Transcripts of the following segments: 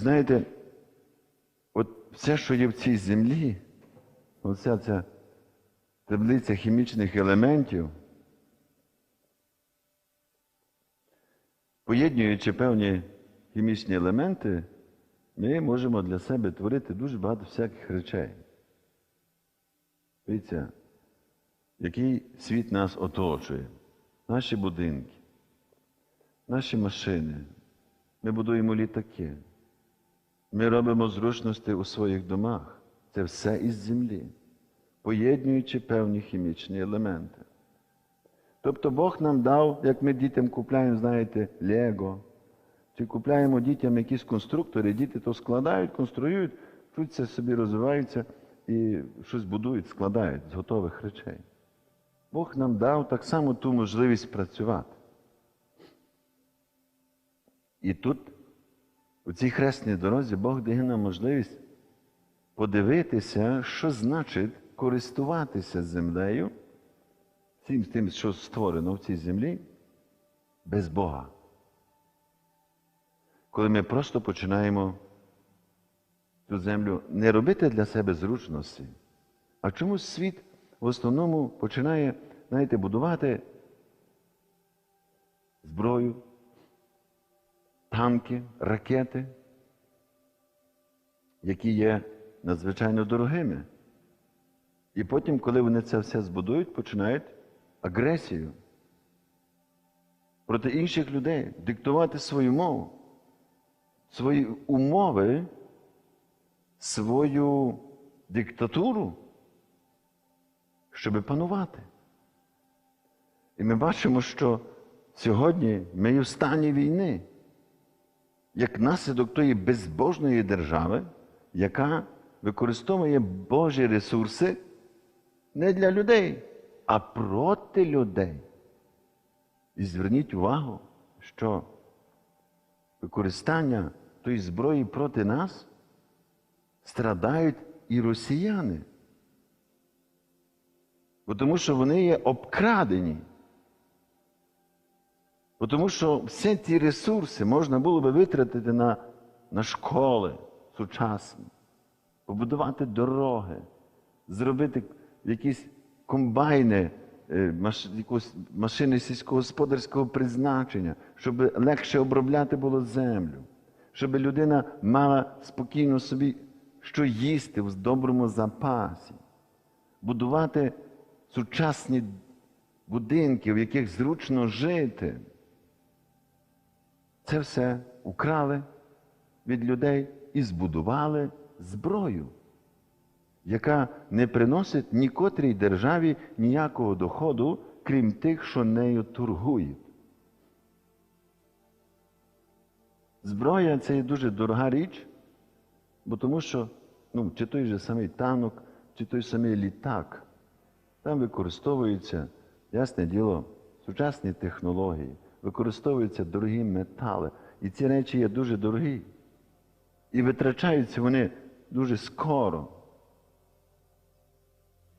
знаєте, от все, що є в цій землі, оця ця таблиця хімічних елементів, поєднуючи певні хімічні елементи, ми можемо для себе творити дуже багато всяких речей. Дивіться, який світ нас оточує, наші будинки, наші машини. Ми будуємо літаки. Ми робимо зручності у своїх домах. Це все із землі, поєднуючи певні хімічні елементи. Тобто Бог нам дав, як ми дітям купляємо, знаєте, Лего, чи купляємо дітям якісь конструктори, діти то складають, конструюють, вчуться собі розвиваються і щось будують, складають з готових речей. Бог нам дав так само ту можливість працювати. І тут, у цій хресній дорозі, Бог дає нам можливість подивитися, що значить користуватися землею, всім тим, що створено в цій землі, без Бога. Коли ми просто починаємо цю землю не робити для себе зручності, а чомусь світ в основному починає, знаєте, будувати зброю, танки, ракети, які є надзвичайно дорогими. І потім, коли вони це все збудують, починають агресію проти інших людей, диктувати свою мову, свої умови, свою диктатуру, щоб панувати. І ми бачимо, що сьогодні ми в стані війни як наслідок тої безбожної держави, яка використовує Божі ресурси не для людей, а проти людей. І зверніть увагу, що використання тої зброї проти нас страдають і росіяни. Бо Тому що вони є обкрадені. Тому що всі ці ресурси можна було би витратити на, на школи сучасні, побудувати дороги, зробити якісь комбайни, е, машини сільськогосподарського призначення, щоб легше обробляти було землю, щоб людина мала спокійно собі що їсти в доброму запасі, будувати сучасні будинки, в яких зручно жити. Це все украли від людей і збудували зброю, яка не приносить нікотрій державі ніякого доходу, крім тих, що нею торгують. Зброя це є дуже дорога річ, бо тому що ну, чи той же самий танок, чи той самий літак, там використовуються, ясне діло, сучасні технології, використовуються дорогі метали. І ці речі є дуже дорогі. І витрачаються вони дуже скоро.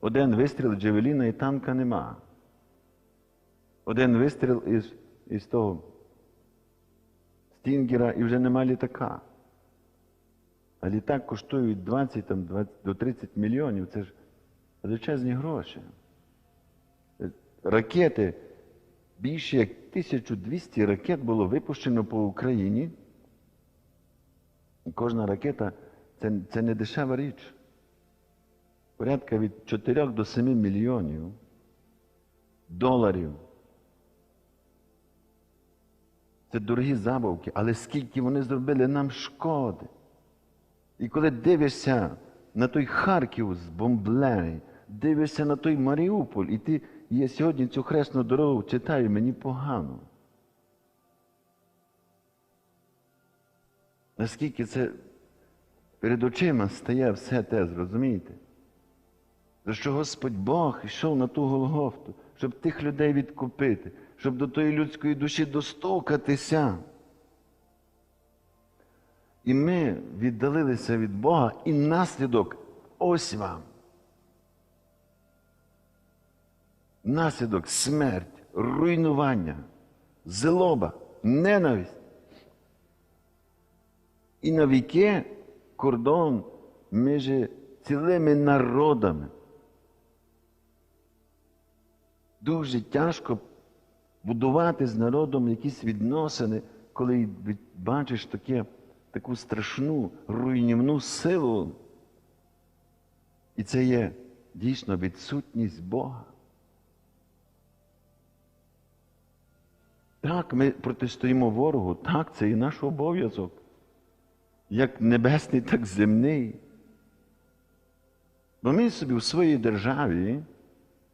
Один вистріл Джевеліна і танка нема. Один вистріл із, із того Стінгера і вже нема літака. А літак коштує від 20 там, 20 до 30 мільйонів. Це ж величезні гроші. Ракети, більше як 1200 ракет було випущено по Україні. Кожна ракета це, це не дешева річ. Порядка від 4 до 7 мільйонів доларів. Це дорогі забавки, але скільки вони зробили нам шкоди. І коли дивишся на той Харків з збомблений, дивишся на той Маріуполь, і ти я сьогодні цю хресну дорогу читаю, мені погано. Наскільки це перед очима стає все те, зрозумієте? За що Господь Бог йшов на ту Голгофту, щоб тих людей відкупити, щоб до тої людської душі достукатися. І ми віддалилися від Бога, і наслідок ось вам. Наслідок смерть, руйнування, злоба, ненависть. І навіки кордон між цілими народами. Дуже тяжко будувати з народом якісь відносини, коли бачиш таке, таку страшну руйнівну силу. І це є дійсно відсутність Бога. Так, ми протистоїмо ворогу, так, це і наш обов'язок. Як небесний, так земний. Бо ми собі в своїй державі,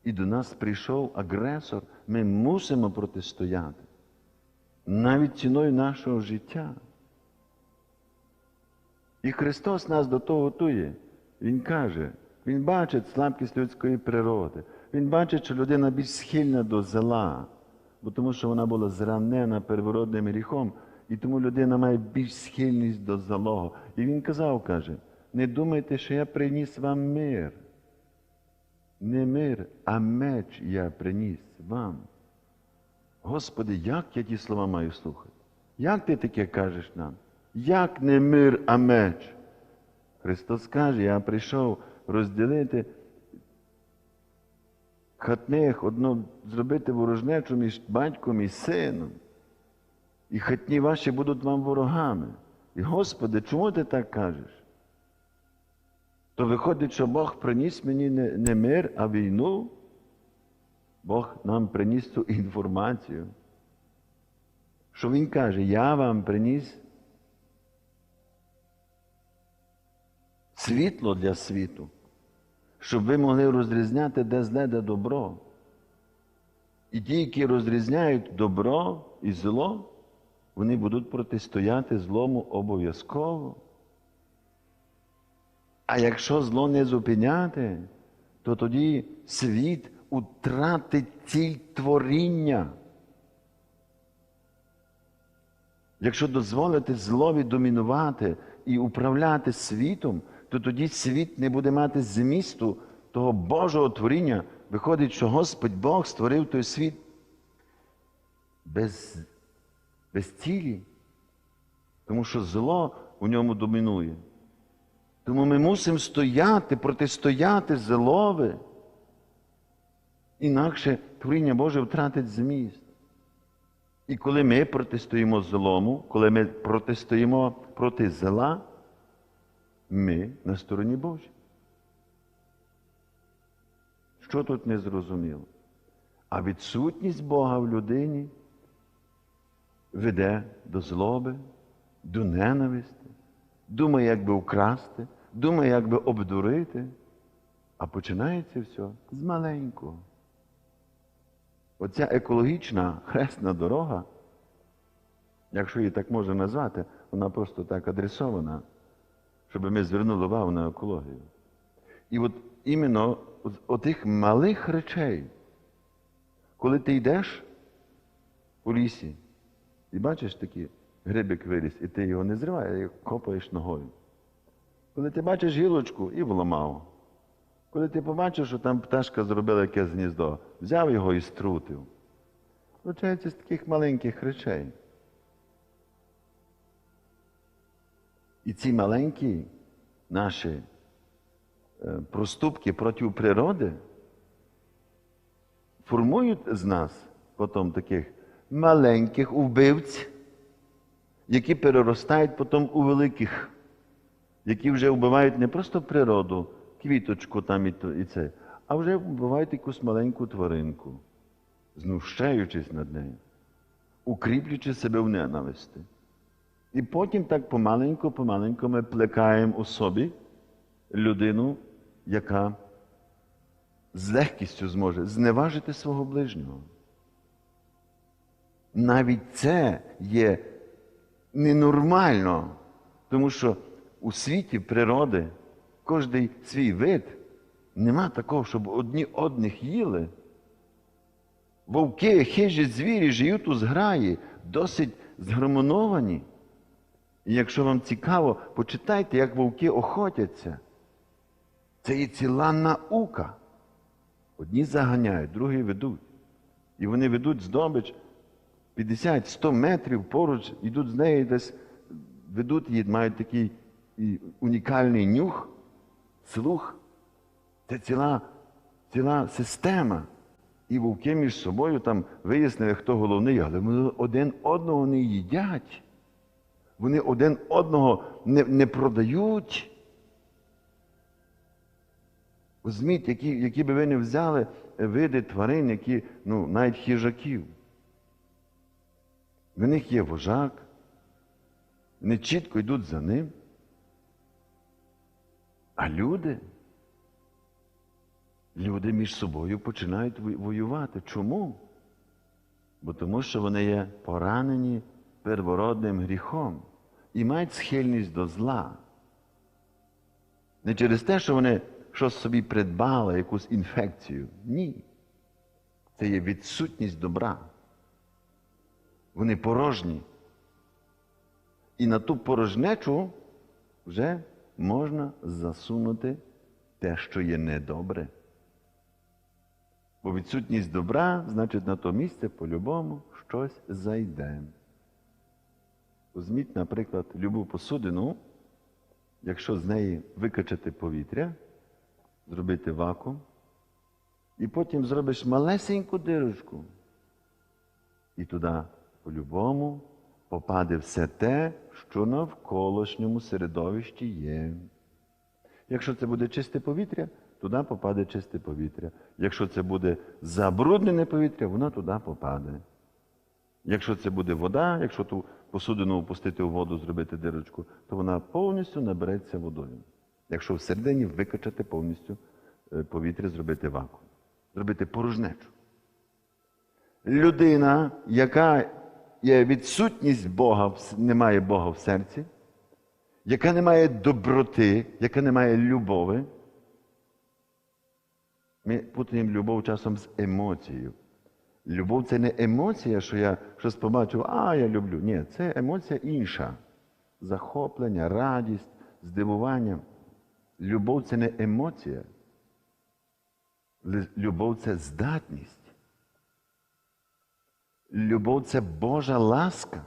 і до нас прийшов агресор, ми мусимо протистояти. Навіть ціною нашого життя. І Христос нас до того готує. Він каже, Він бачить слабкість людської природи. Він бачить, що людина більш схильна до зла, бо тому що вона була зранена первородним гріхом, і тому людина має більш схильність до злого. І він казав, каже, не думайте, що я приніс вам мир. Не мир, а меч я приніс вам. Господи, як я ті слова маю слухати? Як ти таке кажеш нам? Як не мир, а меч? Христос каже, я прийшов розділити хатних, одно зробити ворожнечу між батьком і сином. І хатні ваші будуть вам ворогами. І Господи, чому ти так кажеш? То виходить, що Бог приніс мені не, не мир, а війну. Бог нам приніс цю інформацію. Що Він каже, я вам приніс світло для світу, щоб ви могли розрізняти, де зле, де добро. І ті, які розрізняють добро і зло, вони будуть протистояти злому обов'язково. А якщо зло не зупиняти, то тоді світ утратить ціль творіння. Якщо дозволити злові домінувати і управляти світом, то тоді світ не буде мати змісту того Божого творіння. Виходить, що Господь Бог створив той світ без, без цілі, тому що зло у ньому домінує. Тому ми мусимо стояти, протистояти злові. Інакше творіння Боже втратить зміст. І коли ми протистоїмо злому, коли ми протистоїмо проти зла, ми на стороні Божій. Що тут не зрозуміло? А відсутність Бога в людині веде до злоби, до ненависті, думає, як би украсти, думає, як би обдурити, а починається все з маленького. Оця екологічна хресна дорога, якщо її так можна назвати, вона просто так адресована, щоб ми звернули увагу на екологію. І от іменно з отих малих речей, коли ти йдеш у лісі і бачиш такий грибик виріс, і ти його не зриваєш, а копаєш ногою. Коли ти бачиш гілочку і вламав. Коли ти побачив, що там пташка зробила якесь гніздо, взяв його і струтив. Виходить, з таких маленьких речей. І ці маленькі наші е, проступки проти природи формують з нас потім таких маленьких вбивць, які переростають потім у великих, які вже вбивають не просто природу, квіточку там і, це, а вже вбивають якусь маленьку тваринку, знущаючись над нею, укріплюючи себе в ненависті. І потім так помаленьку, помаленьку ми плекаємо у собі людину, яка з легкістю зможе зневажити свого ближнього. Навіть це є ненормально, тому що у світі природи кожний свій вид нема такого, щоб одні одних їли. Вовки, хижі звірі живуть у зграї, досить згармоновані. І якщо вам цікаво, почитайте, як вовки охотяться. Це є ціла наука. Одні заганяють, другі ведуть. І вони ведуть здобич 50-100 метрів поруч, йдуть з нею десь ведуть її, мають такий і унікальний нюх, слух. Це ціла, ціла система. І вовки між собою там вияснили, хто головний, але вони один одного не їдять. Вони один одного не, не продають. Візьміть, які, які би ви не взяли е, види тварин, які, ну, навіть хижаків. В них є вожак, вони чітко йдуть за ним. А люди, люди між собою починають воювати. Чому? Бо тому що вони є поранені первородним гріхом і мають схильність до зла. Не через те, що вони щось собі придбали, якусь інфекцію. Ні. Це є відсутність добра. Вони порожні. І на ту порожнечу вже можна засунути те, що є недобре. Бо відсутність добра, значить, на то місце по-любому щось зайде. Візьміть, наприклад, любу посудину, якщо з неї викачати повітря, зробити вакуум, і потім зробиш малесеньку дирочку, і туди по-любому попаде все те, що навколишньому середовищі є. Якщо це буде чисте повітря, туди попаде чисте повітря. Якщо це буде забруднене повітря, воно туди попаде. Якщо це буде вода, якщо ту посудину опустити у воду, зробити дирочку, то вона повністю набереться водою. Якщо всередині викачати повністю е, повітря, зробити вакуум, зробити порожнечу. Людина, яка є відсутність Бога, в с- немає Бога в серці, яка не має доброти, яка не має любові. Ми путаємо любов часом з емоцією. Любов це не емоція, що я щось побачив, а я люблю. Ні, це емоція інша. Захоплення, радість, здивування. Любов це не емоція. Любов це здатність. Любов це Божа ласка.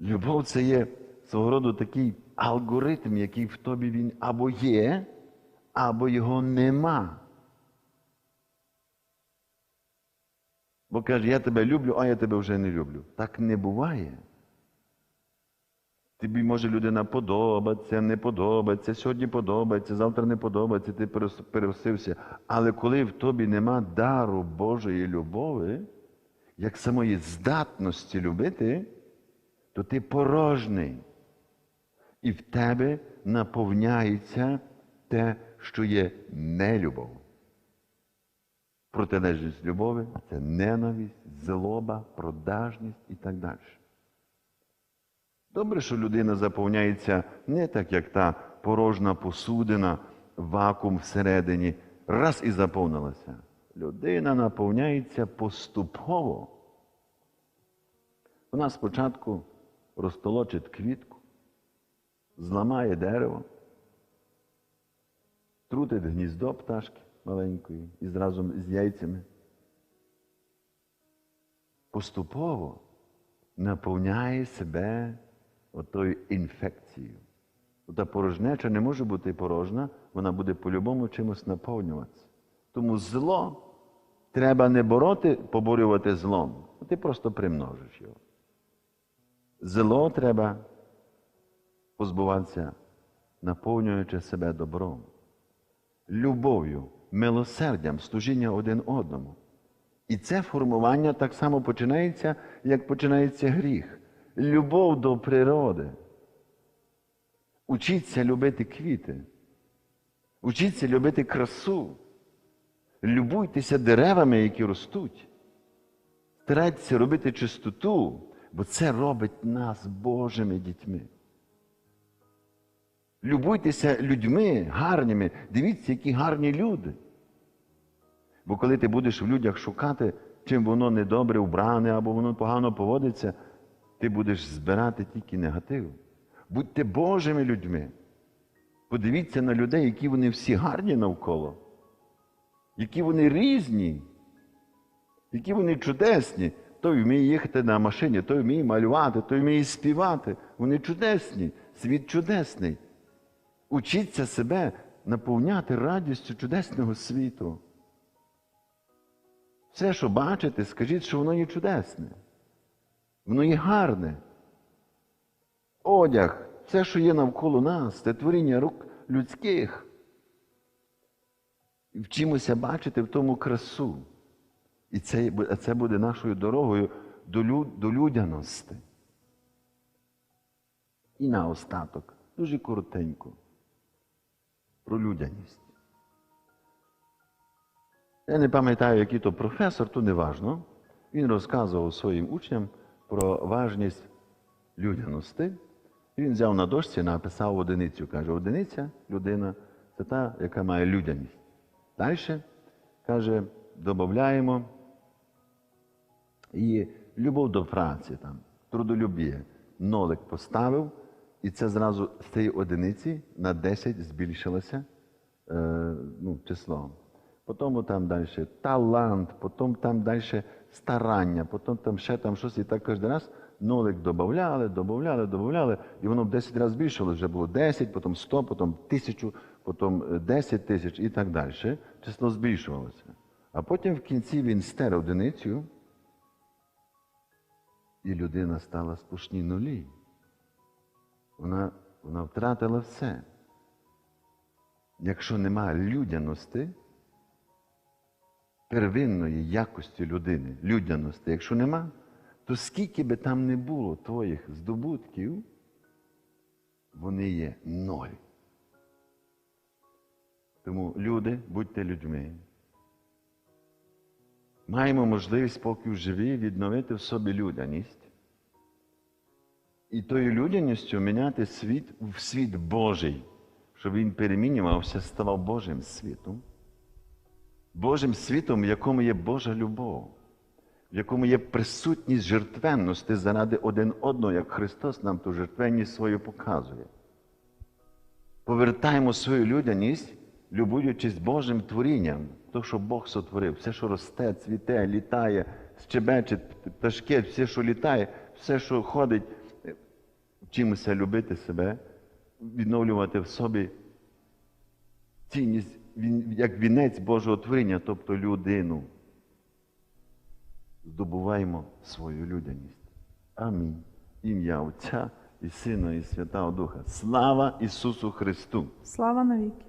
Любов це є свого роду такий алгоритм, який в тобі він або є, або його нема. Бо каже, я тебе люблю, а я тебе вже не люблю. Так не буває. Тобі може людина подобається, не подобається, сьогодні подобається, завтра не подобається, ти пересився. Але коли в тобі нема дару Божої любові, як самої здатності любити, то ти порожний. І в тебе наповняється те, що є нелюбов. Протилежність любові це ненависть, злоба, продажність і так далі. Добре, що людина заповняється не так, як та порожна посудина, вакуум всередині, раз і заповнилася. Людина наповняється поступово. Вона спочатку розтолочить квітку, зламає дерево, трутить гніздо пташки маленької і зразу з яйцями. Поступово наповняє себе отою інфекцією. Та порожнеча не може бути порожна, вона буде по-любому чимось наповнюватися. Тому зло треба не бороти, поборювати злом. а Ти просто примножиш його. Зло треба позбуватися, наповнюючи себе добром, любов'ю, милосердям, служіння один одному. І це формування так само починається, як починається гріх. Любов до природи. Учіться любити квіти. Учіться любити красу. Любуйтеся деревами, які ростуть. Старайтеся робити чистоту, бо це робить нас Божими дітьми. Любуйтеся людьми гарними. Дивіться, які гарні люди. Бо коли ти будеш в людях шукати, чим воно недобре вбране або воно погано поводиться, ти будеш збирати тільки негатив. Будьте Божими людьми. Подивіться на людей, які вони всі гарні навколо, які вони різні, які вони чудесні. той вміє їхати на машині, той вміє малювати, той вміє співати. Вони чудесні, світ чудесний. Учіться себе наповняти радістю чудесного світу. Все, що бачите, скажіть, що воно є чудесне. Воно є гарне. Одяг, все, що є навколо нас, це творіння рук людських. І вчимося бачити в тому красу. І це, це буде нашою дорогою до, лю- до людяності. І наостаток, дуже коротенько, про людяність. Я не пам'ятаю, який то професор, то не важно. Він розказував своїм учням про важність людяності. І він взяв на дошці, написав одиницю. Каже, одиниця людина це та, яка має людяність. Далі, каже, додаємо і любов до праці, там, трудолюбіє. Нолик поставив, і це зразу з цієї одиниці на 10 збільшилося е, ну, число. Потім там далі талант, потім там далі старання, потім там ще там щось, і так кожен раз нолик додавали, додавали, додавали, і воно в 10 разів збільшилося, вже було 10, потім 100, потім 1000, потім е, 10 тисяч і так далі. Число збільшувалося. А потім в кінці він стер одиницю, і людина стала спушні нулі. Вона, вона втратила все. Якщо немає людяності, первинної якості людини, людяності, якщо нема, то скільки би там не було твоїх здобутків, вони є ноль. Тому люди, будьте людьми. Маємо можливість, поки живі, відновити в собі людяність. І тою людяністю міняти світ в світ Божий, щоб він перемінювався, ставав Божим світом. Божим світом, в якому є Божа любов, в якому є присутність жертвенності заради один одного, як Христос нам ту жертвенність свою показує. Повертаємо свою людяність, любуючись Божим творінням, то, що Бог сотворив, все, що росте, цвіте, літає, щебече, пташки, все, що літає, все, що ходить, вчимося любити себе, відновлювати в собі цінність як вінець Божого творіння, тобто людину. Здобуваємо свою людяність. Амінь. Ім'я Отця і Сина, і Святого Духа. Слава Ісусу Христу! Слава навіки.